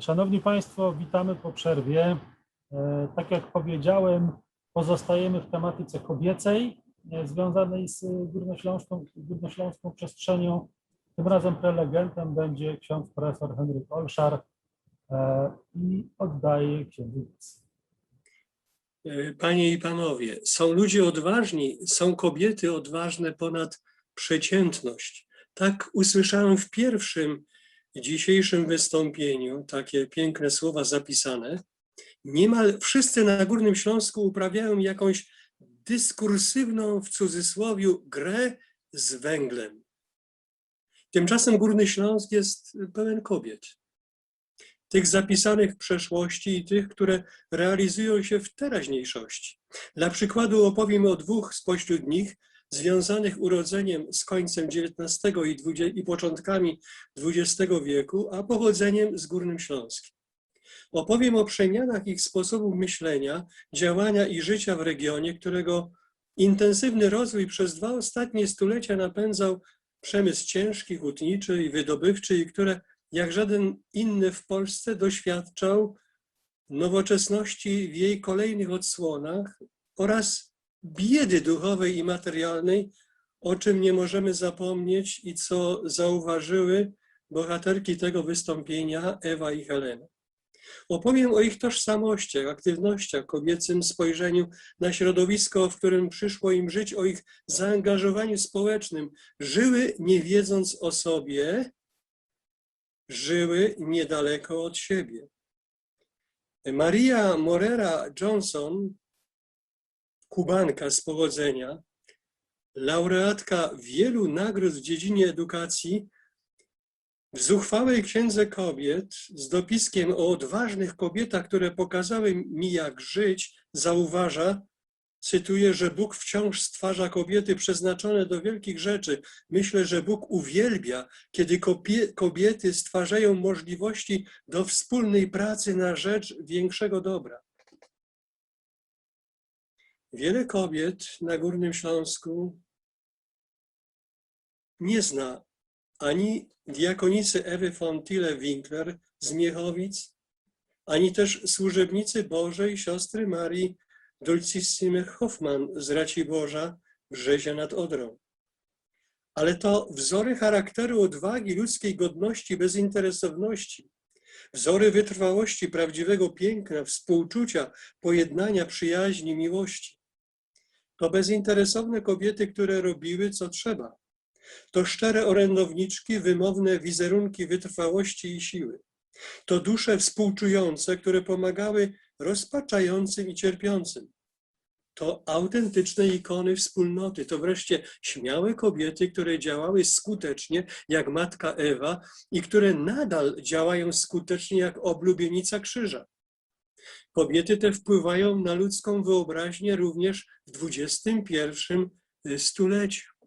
Szanowni Państwo, witamy po przerwie. E, Tak jak powiedziałem, pozostajemy w tematyce kobiecej e, związanej z górnośląską, górnośląską przestrzenią. Tym razem prelegentem będzie ksiądz profesor Henryk Olszar e, i oddaję księdzu Panie i panowie, są ludzie odważni, są kobiety odważne ponad przeciętność. Tak usłyszałem w pierwszym dzisiejszym wystąpieniu, takie piękne słowa zapisane. Niemal wszyscy na Górnym Śląsku uprawiają jakąś dyskursywną, w cudzysłowie, grę z węglem. Tymczasem Górny Śląsk jest pełen kobiet tych zapisanych w przeszłości i tych, które realizują się w teraźniejszości. Dla przykładu opowiem o dwóch spośród nich, związanych urodzeniem z końcem XIX i, i początkami XX wieku, a pochodzeniem z Górnym Śląskiem. Opowiem o przemianach ich sposobu myślenia, działania i życia w regionie, którego intensywny rozwój przez dwa ostatnie stulecia napędzał przemysł ciężki, hutniczy i wydobywczy, i które jak żaden inny w Polsce doświadczał nowoczesności w jej kolejnych odsłonach oraz biedy duchowej i materialnej, o czym nie możemy zapomnieć i co zauważyły bohaterki tego wystąpienia Ewa i Helena. Opowiem o ich tożsamościach, aktywnościach, kobiecym spojrzeniu na środowisko, w którym przyszło im żyć, o ich zaangażowaniu społecznym. Żyły nie wiedząc o sobie, żyły niedaleko od siebie. Maria Morera Johnson, kubanka z pochodzenia, laureatka wielu nagród w dziedzinie edukacji, w zuchwałej księdze kobiet z dopiskiem o odważnych kobietach, które pokazały mi, jak żyć, zauważa, cytuję, że Bóg wciąż stwarza kobiety przeznaczone do wielkich rzeczy. Myślę, że Bóg uwielbia, kiedy kobiety stwarzają możliwości do wspólnej pracy na rzecz większego dobra. Wiele kobiet na Górnym Śląsku nie zna ani diakonicy Ewy Fontile-Winkler z Miechowic, ani też służebnicy Bożej siostry Marii Dulcissimy Hoffman z Raciborza, Brzezia nad Odrą. Ale to wzory charakteru odwagi, ludzkiej godności, bezinteresowności, wzory wytrwałości, prawdziwego piękna, współczucia, pojednania, przyjaźni, miłości. To bezinteresowne kobiety, które robiły co trzeba. To szczere orędowniczki, wymowne wizerunki wytrwałości i siły. To dusze współczujące, które pomagały rozpaczającym i cierpiącym. To autentyczne ikony wspólnoty, to wreszcie śmiałe kobiety, które działały skutecznie jak matka Ewa i które nadal działają skutecznie jak oblubienica krzyża. Kobiety te wpływają na ludzką wyobraźnię również w XXI stuleciu.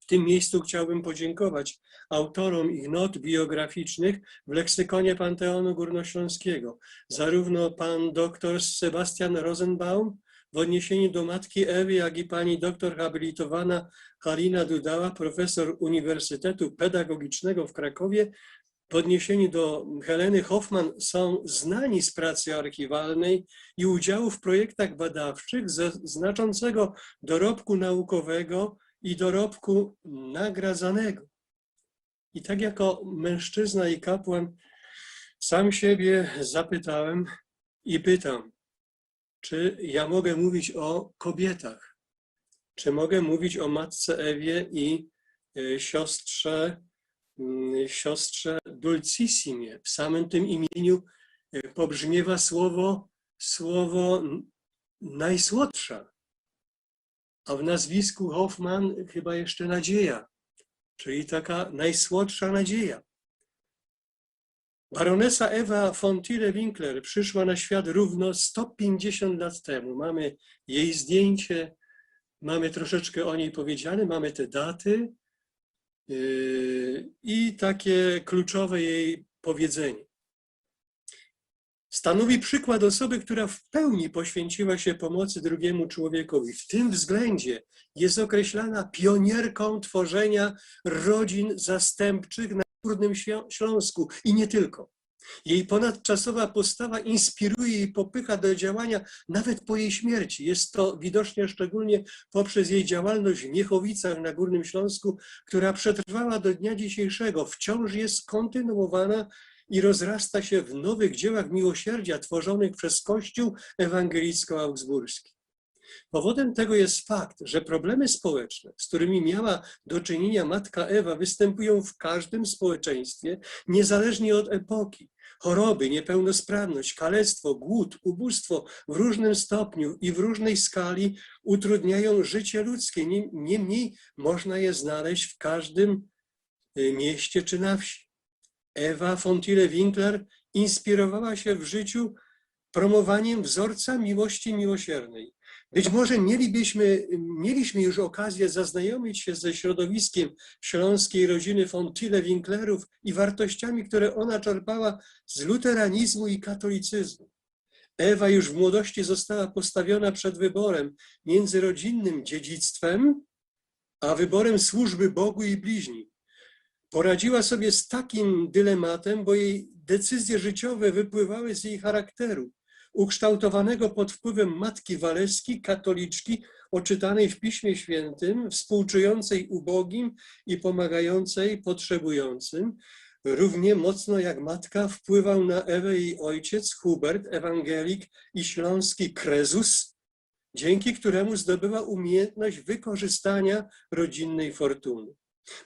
W tym miejscu chciałbym podziękować autorom ich not biograficznych w leksykonie Panteonu Górnośląskiego. Zarówno pan dr Sebastian Rosenbaum w odniesieniu do matki Ewy, jak i pani doktor habilitowana Halina Dudała, profesor Uniwersytetu Pedagogicznego w Krakowie, w odniesieniu do Heleny Hoffman są znani z pracy archiwalnej i udziału w projektach badawczych ze znaczącego dorobku naukowego i dorobku nagradzanego. I tak jako mężczyzna i kapłan sam siebie zapytałem i pytam, czy ja mogę mówić o kobietach? Czy mogę mówić o matce Ewie i y, siostrze, siostrze Dulcissimie? W samym tym imieniu y, pobrzmiewa słowo, słowo najsłodsza. A w nazwisku Hoffman chyba jeszcze nadzieja, czyli taka najsłodsza nadzieja. Baronesa Ewa Fontile-Winkler przyszła na świat równo 150 lat temu. Mamy jej zdjęcie, mamy troszeczkę o niej powiedziane, mamy te daty i takie kluczowe jej powiedzenie. Stanowi przykład osoby, która w pełni poświęciła się pomocy drugiemu człowiekowi. W tym względzie jest określana pionierką tworzenia rodzin zastępczych na Górnym Ślą- Śląsku i nie tylko. Jej ponadczasowa postawa inspiruje i popycha do działania nawet po jej śmierci. Jest to widoczne szczególnie poprzez jej działalność w Miechowicach na Górnym Śląsku, która przetrwała do dnia dzisiejszego. Wciąż jest kontynuowana i rozrasta się w nowych dziełach miłosierdzia tworzonych przez Kościół ewangelicko-augsburski. Powodem tego jest fakt, że problemy społeczne, z którymi miała do czynienia matka Ewa, występują w każdym społeczeństwie, niezależnie od epoki. Choroby, niepełnosprawność, kalectwo, głód, ubóstwo w różnym stopniu i w różnej skali utrudniają życie ludzkie. Nie- Niemniej można je znaleźć w każdym y, mieście czy na wsi. Ewa Fontile-Winkler inspirowała się w życiu promowaniem wzorca miłości miłosiernej. Być może mielibyśmy, mieliśmy już okazję zaznajomić się ze środowiskiem śląskiej rodziny Fontile-Winklerów i wartościami, które ona czerpała z luteranizmu i katolicyzmu. Ewa już w młodości została postawiona przed wyborem między rodzinnym dziedzictwem, a wyborem służby Bogu i bliźni. Poradziła sobie z takim dylematem, bo jej decyzje życiowe wypływały z jej charakteru, ukształtowanego pod wpływem matki Waleski, katoliczki, oczytanej w Piśmie Świętym, współczującej ubogim i pomagającej potrzebującym. Równie mocno jak matka wpływał na Ewę jej ojciec Hubert, ewangelik i śląski krezus, dzięki któremu zdobyła umiejętność wykorzystania rodzinnej fortuny.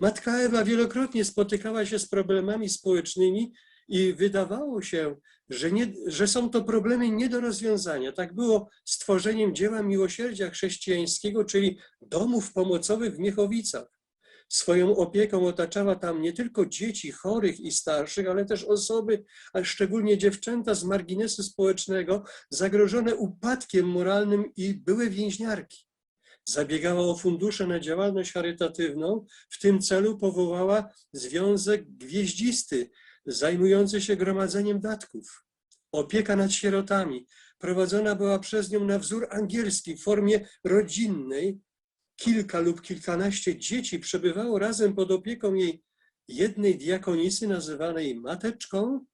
Matka Ewa wielokrotnie spotykała się z problemami społecznymi i wydawało się, że, nie, że są to problemy nie do rozwiązania. Tak było z tworzeniem dzieła miłosierdzia chrześcijańskiego, czyli domów pomocowych w Miechowicach. Swoją opieką otaczała tam nie tylko dzieci chorych i starszych, ale też osoby, a szczególnie dziewczęta z marginesu społecznego, zagrożone upadkiem moralnym i były więźniarki. Zabiegała o fundusze na działalność charytatywną. W tym celu powołała Związek Gwieździsty, zajmujący się gromadzeniem datków. Opieka nad sierotami prowadzona była przez nią na wzór angielski w formie rodzinnej. Kilka lub kilkanaście dzieci przebywało razem pod opieką jej jednej diakonisy nazywanej mateczką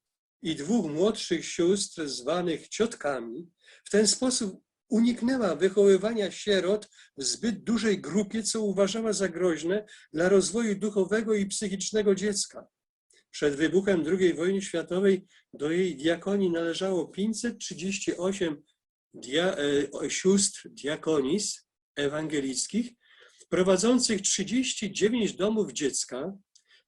i dwóch młodszych sióstr zwanych ciotkami. W ten sposób uniknęła wychowywania sierot w zbyt dużej grupie, co uważała za groźne dla rozwoju duchowego i psychicznego dziecka. Przed wybuchem II wojny światowej do jej diakonii należało 538 dia, e, sióstr diakonis ewangelickich, prowadzących 39 domów dziecka,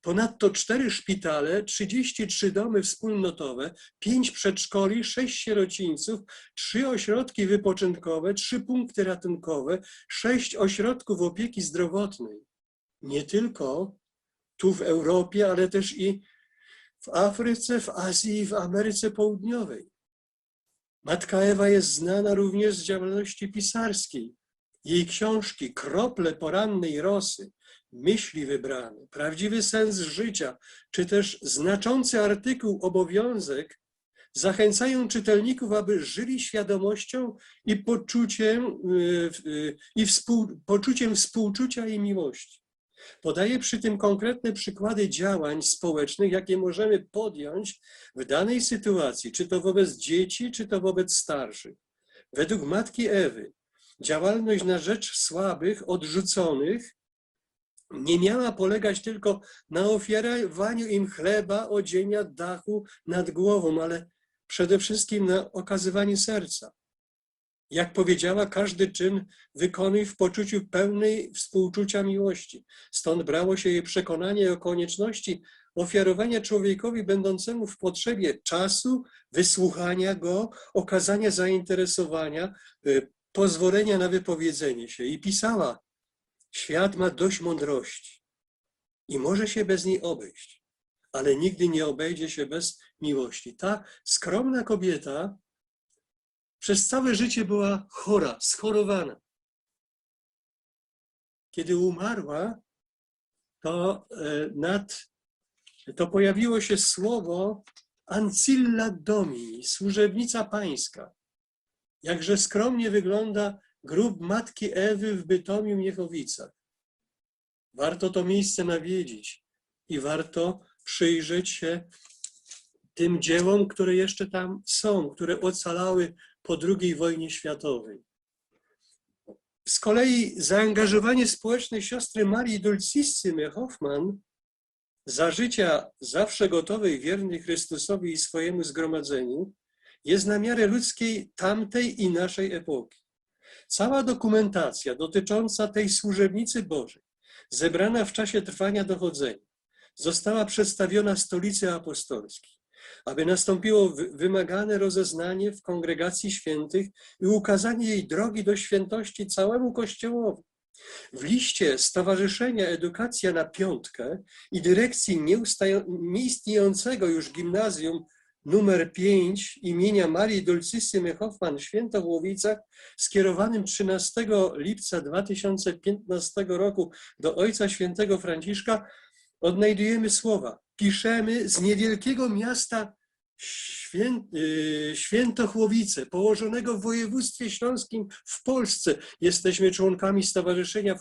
ponadto 4 szpitale, 33 domy wspólnotowe, 5 przedszkoli, 6 sierocińców, 3 ośrodki wypoczynkowe, 3 punkty ratunkowe, 6 ośrodków opieki zdrowotnej. Nie tylko tu w Europie, ale też i w Afryce, w Azji i w Ameryce Południowej. Matka Ewa jest znana również z działalności pisarskiej. Jej książki Krople porannej rosy, Myśli wybrane, Prawdziwy sens życia, czy też znaczący artykuł Obowiązek zachęcają czytelników, aby żyli świadomością i poczuciem, y, y, i współ, poczuciem współczucia i miłości. Podaje przy tym konkretne przykłady działań społecznych, jakie możemy podjąć w danej sytuacji, czy to wobec dzieci, czy to wobec starszych. Według matki Ewy, działalność na rzecz słabych, odrzuconych, nie miała polegać tylko na ofiarowaniu im chleba, odzienia, dachu nad głową, ale przede wszystkim na okazywaniu serca. Jak powiedziała, każdy czyn wykonuj w poczuciu pełnej współczucia miłości. Stąd brało się jej przekonanie o konieczności ofiarowania człowiekowi będącemu w potrzebie czasu, wysłuchania go, okazania zainteresowania, y, pozwolenia na wypowiedzenie się. I pisała, świat ma dość mądrości i może się bez niej obejść, ale nigdy nie obejdzie się bez miłości. Ta skromna kobieta przez całe życie była chora, schorowana. Kiedy umarła, to e, nad, to pojawiło się słowo Ancilla Domini, służebnica pańska. Jakże skromnie wygląda grób matki Ewy w Bytomiu Miechowicach. Warto to miejsce nawiedzić i warto przyjrzeć się tym dziełom, które jeszcze tam są, które ocalały po II wojnie światowej. Z kolei zaangażowanie społeczne siostry Marii Dulcissimy Hoffman, za życia zawsze gotowej, wiernej Chrystusowi i swojemu zgromadzeniu, jest na miarę ludzkiej tamtej i naszej epoki. Cała dokumentacja dotycząca tej służebnicy Bożej, zebrana w czasie trwania dochodzenia, została przedstawiona stolicy apostolskiej, aby nastąpiło wy- wymagane rozeznanie w kongregacji świętych i ukazanie jej drogi do świętości całemu Kościołowi. W liście Stowarzyszenia Edukacja na Piątkę i dyrekcji nieistniejącego już gimnazjum numer 5 imienia Marii Dulcissimy Hoffman w Świętochłowicach skierowanym 13 lipca 2015 roku do Ojca Świętego Franciszka odnajdujemy słowa. Piszemy z niewielkiego miasta Świę, y, Świętochłowice, położonego w województwie śląskim w Polsce. Jesteśmy członkami Stowarzyszenia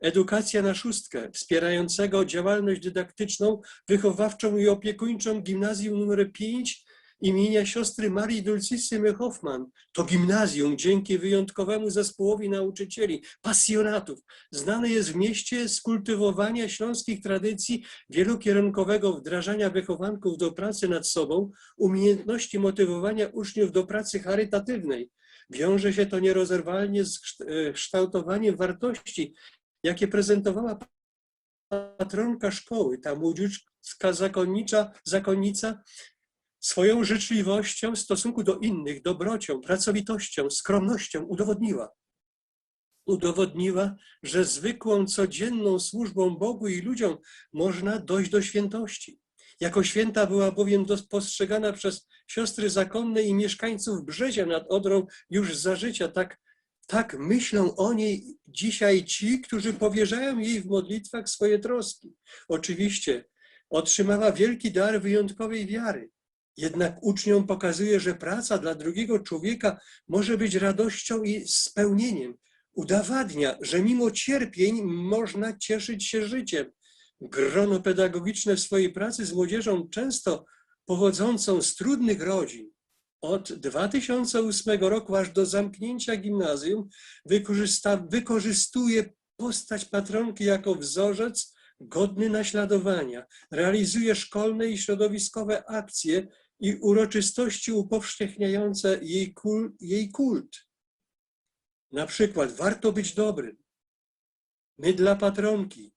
Edukacja na Szóstkę, wspierającego działalność dydaktyczną, wychowawczą i opiekuńczą gimnazjum nr 5 imienia siostry Marii Dulcissimy Hoffman. To gimnazjum dzięki wyjątkowemu zespołowi nauczycieli, pasjonatów, znane jest w mieście z kultywowania śląskich tradycji wielokierunkowego wdrażania wychowanków do pracy nad sobą, umiejętności motywowania uczniów do pracy charytatywnej. Wiąże się to nierozerwalnie z e, kształtowaniem wartości, jakie prezentowała patronka szkoły, ta młodziuczka zakonnicza, zakonnica, swoją życzliwością w stosunku do innych, dobrocią, pracowitością, skromnością udowodniła. Udowodniła, że zwykłą, codzienną służbą Bogu i ludziom można dojść do świętości. Jako święta była bowiem postrzegana przez siostry zakonne i mieszkańców Brzezia nad Odrą już za życia. Tak, tak myślą o niej dzisiaj ci, którzy powierzają jej w modlitwach swoje troski. Oczywiście otrzymała wielki dar wyjątkowej wiary. Jednak uczniom pokazuje, że praca dla drugiego człowieka może być radością i spełnieniem. Udowadnia, że mimo cierpień można cieszyć się życiem. Grono pedagogiczne w swojej pracy z młodzieżą, często pochodzącą z trudnych rodzin, od 2008 roku aż do zamknięcia gimnazjum, wykorzystuje postać patronki jako wzorzec godny naśladowania. Realizuje szkolne i środowiskowe akcje i uroczystości upowszechniające jej, kul, jej kult. Na przykład warto być dobrym. My dla patronki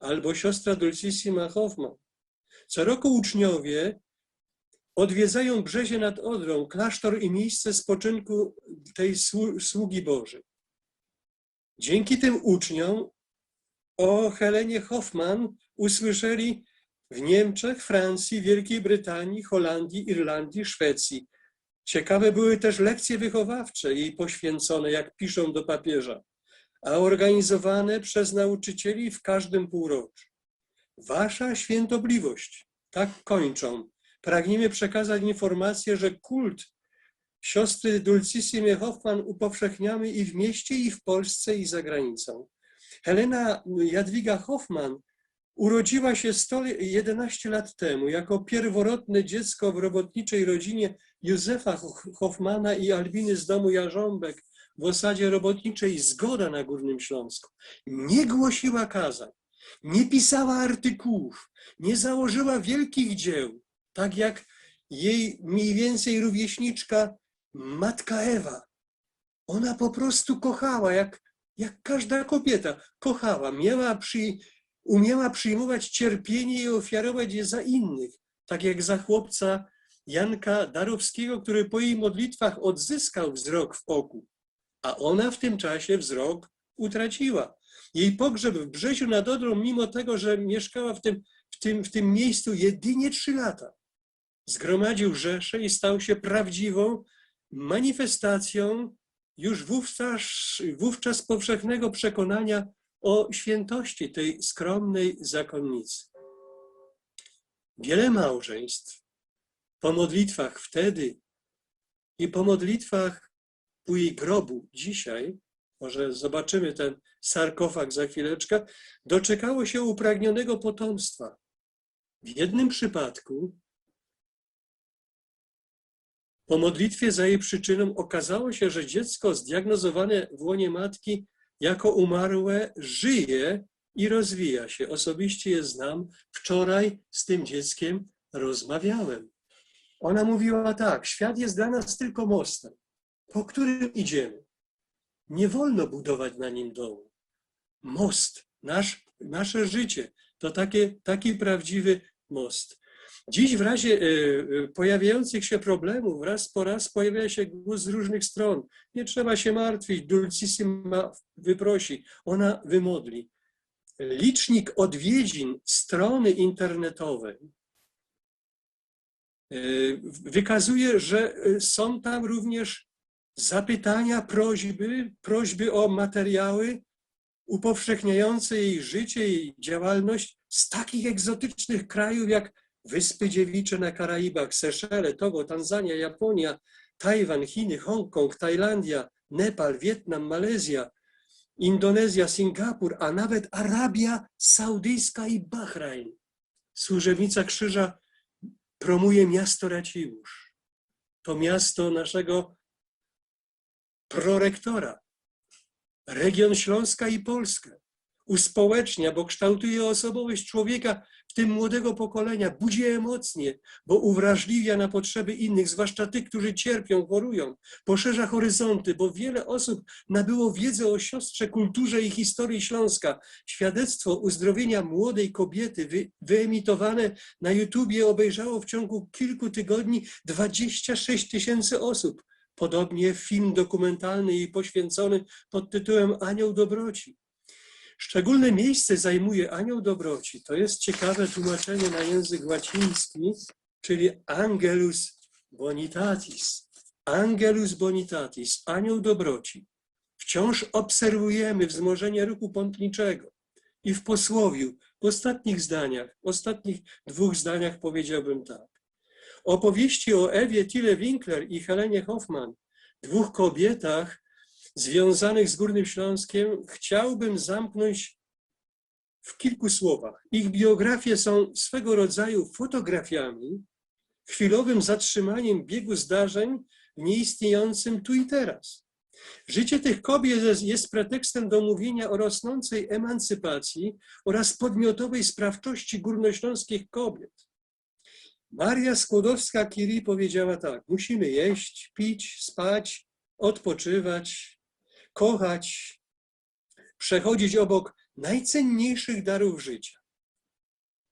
albo siostra Dulcissima Hoffman. Co roku uczniowie odwiedzają Brzezie nad Odrą, klasztor i miejsce spoczynku tej słu- sługi Bożej. Dzięki tym uczniom o Helenie Hoffman usłyszeli w Niemczech, Francji, Wielkiej Brytanii, Holandii, Irlandii, Szwecji. Ciekawe były też lekcje wychowawcze jej poświęcone, jak piszą do papieża, a organizowane przez nauczycieli w każdym półroczu. Wasza świętobliwość, tak kończą. Pragniemy przekazać informację, że kult siostry Dulcissimy Hoffman upowszechniamy i w mieście, i w Polsce, i za granicą. Helena Jadwiga Hoffman urodziła się 111 lat temu jako pierworodne dziecko w robotniczej rodzinie Józefa Hoffmana i Albiny z domu Jarząbek w osadzie robotniczej Zgoda na Górnym Śląsku. Nie głosiła kazań, nie pisała artykułów, nie założyła wielkich dzieł, tak jak jej mniej więcej rówieśniczka matka Ewa. Ona po prostu kochała, jak, jak każda kobieta kochała, miała przy, umiała przyjmować cierpienie i ofiarować je za innych, tak jak za chłopca Janka Darowskiego, który po jej modlitwach odzyskał wzrok w oku, a ona w tym czasie wzrok utraciła. Jej pogrzeb w Brzeziu nad Odrą, mimo tego, że mieszkała w tym, w tym, w tym miejscu jedynie trzy lata, zgromadził rzeszę i stał się prawdziwą manifestacją już wówczas, wówczas powszechnego przekonania o świętości tej skromnej zakonnicy. Wiele małżeństw po modlitwach wtedy i po modlitwach u jej grobu dzisiaj, może zobaczymy ten sarkofag za chwileczkę, doczekało się upragnionego potomstwa. W jednym przypadku Po modlitwie za jej przyczyną okazało się, że dziecko zdiagnozowane w łonie matki jako umarłe żyje i rozwija się. Osobiście je znam. Wczoraj z tym dzieckiem rozmawiałem. Ona mówiła tak: Świat jest dla nas tylko mostem, po którym idziemy. Nie wolno budować na nim domu. Most, nasz, nasze życie to takie, taki prawdziwy most. Dziś w razie e, e, pojawiających się problemów raz po raz pojawia się głos z różnych stron. Nie trzeba się martwić, Dulcissima wyprosi, ona wymodli. Licznik odwiedzin strony internetowej e, wykazuje, że są tam również zapytania, prośby, prośby o materiały upowszechniające jej życie i działalność z takich egzotycznych krajów jak Wyspy Dziewicze na Karaibach, Seszele, Togo, Tanzania, Japonia, Tajwan, Chiny, Hongkong, Tajlandia, Nepal, Wietnam, Malezja, Indonezja, Singapur, a nawet Arabia Saudyjska i Bahrajn. Służebnica Krzyża promuje miasto Raciłusz. To miasto naszego prorektora. Region Śląska i Polska. Uspołecznia, bo kształtuje osobowość człowieka, w tym młodego pokolenia, budzi emocje, bo uwrażliwia na potrzeby innych, zwłaszcza tych, którzy cierpią, chorują. Poszerza horyzonty, bo wiele osób nabyło wiedzę o siostrze, kulturze i historii Śląska. Świadectwo uzdrowienia młodej kobiety wy, wyemitowane na YouTubie obejrzało w ciągu kilku tygodni 26 tysięcy osób. Podobnie film dokumentalny i poświęcony pod tytułem Anioł Dobroci. Szczególne miejsce zajmuje anioł dobroci. To jest ciekawe tłumaczenie na język łaciński, czyli angelus bonitatis. Angelus bonitatis, anioł dobroci. Wciąż obserwujemy wzmożenie ruchu pątniczego. I w posłowiu, w ostatnich zdaniach, w ostatnich dwóch zdaniach powiedziałbym tak. Opowieści o Ewie Tille Winkler i Helenie Hoffman, dwóch kobietach, związanych z Górnym Śląskiem chciałbym zamknąć w kilku słowach. Ich biografie są swego rodzaju fotografiami, chwilowym zatrzymaniem biegu zdarzeń w nieistniejącym tu i teraz. Życie tych kobiet jest- pretekstem do mówienia o rosnącej emancypacji oraz podmiotowej sprawczości górnośląskich kobiet. Maria Skłodowska-Curie powiedziała tak: Musimy jeść, pić, spać, odpoczywać, kochać, przechodzić obok najcenniejszych darów życia.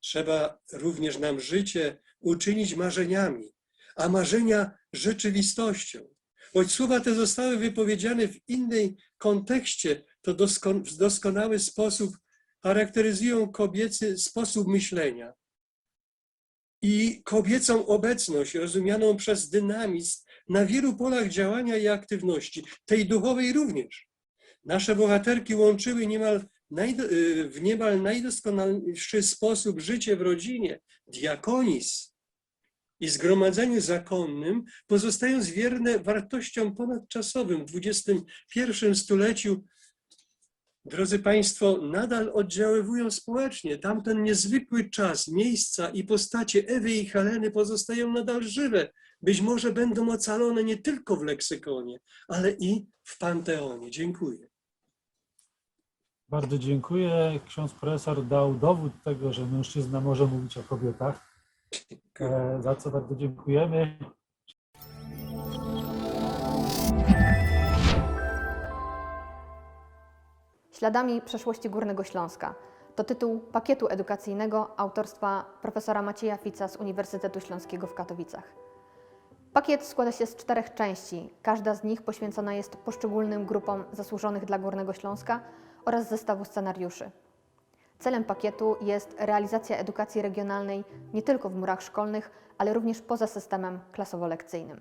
Trzeba również nam życie uczynić marzeniami, a marzenia rzeczywistością. Choć słowa te zostały wypowiedziane w innej kontekście, to w doskonały sposób charakteryzują kobiecy sposób myślenia i kobiecą obecność rozumianą przez dynamizm na wielu polach działania i aktywności, tej duchowej również. Nasze bohaterki łączyły niemal y, w niemal najdoskonalszy sposób życie w rodzinie, diakonis i zgromadzeniu zakonnym, pozostając wierne wartościom ponadczasowym w XXI stuleciu. Drodzy Państwo, nadal oddziaływują społecznie. Tamten niezwykły czas, miejsca i postacie Ewy i Heleny pozostają nadal żywe. Być może będą ocalone nie tylko w leksykonie, ale i w panteonie. Dziękuję. Bardzo dziękuję. Ksiądz profesor dał dowód tego, że mężczyzna może mówić o kobietach, e, za co bardzo dziękujemy. Śladami przeszłości Górnego Śląska. To tytuł pakietu edukacyjnego autorstwa profesora Macieja Fica z Uniwersytetu Śląskiego w Katowicach. Pakiet składa się z czterech części. Każda z nich poświęcona jest poszczególnym grupom zasłużonych dla Górnego Śląska oraz zestawu scenariuszy. Celem pakietu jest realizacja edukacji regionalnej nie tylko w murach szkolnych, ale również poza systemem klasowo-lekcyjnym.